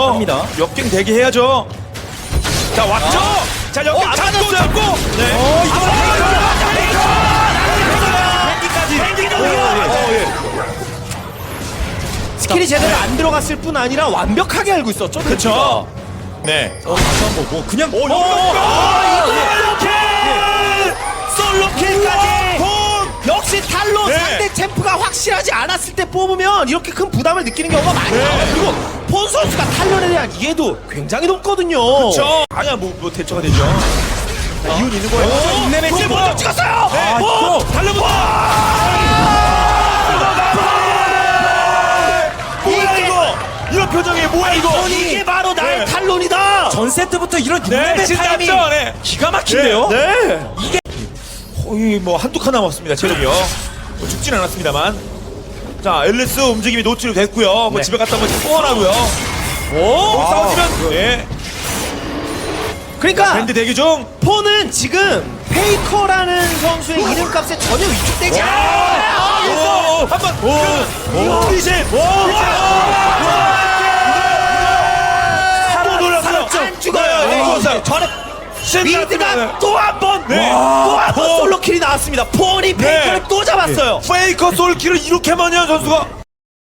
합니다. 역행 대기 해야죠. 자 왔죠. 자 어, 잡고. 잡고. 네. 어, 이거 스킬이 제대로 안 들어갔을 뿐 아니라 완벽하게 알고 있었죠. 그렇죠. 네. 어, 다시 한번 보고 그냥 오, 어, 아, 이거 상대 챔프가 확실하지 않았을 때 뽑으면 이렇게 큰 부담을 느끼는 경우가 많이 네. 그리고 폰 선수가 탈론에 대한 이해도 굉장히 높거든요. 그렇죠. 아니야 뭐 뭐 대처가 되죠. 자, 이윤 있는 거예요. 어, 인내매 이제 먼저 찍었어요. 네. 어, 어, 달려보. 뭐야 이거? 이런 표정이 뭐야 이거? 이게 바로 나의 네. 탈론이다. 전 세트부터 이런 네, 육렙의 진짜 타이밍 죠 네. 기가 막힌데요. 네. 이게 거의 뭐 한두 칸 남았습니다. 체력이요. 뭐 죽진 않았습니다만. 자, 앨리스 움직임이 노출이 됐고요. 뭐 네. 집에 갔다 오면 뻔하고요. 오, 싸우시면 네. 그러니까 밴드 대기 중. 폰은 지금 페이커라는 선수의 이름값에 전혀 위축되지 않아요. 오, 한 번. 오, 오, 피신. 오, 또 놀랐어요. 안 죽어요. 네, 네, 죽었어요. 전에 미드가 네. 또한 번, 네. 또 한번 폰. 솔로 킬이 나왔습니다. 폰이 페이커를 네. 또 잡았어요. 페이커 솔킬을 이렇게 많이 한 선수가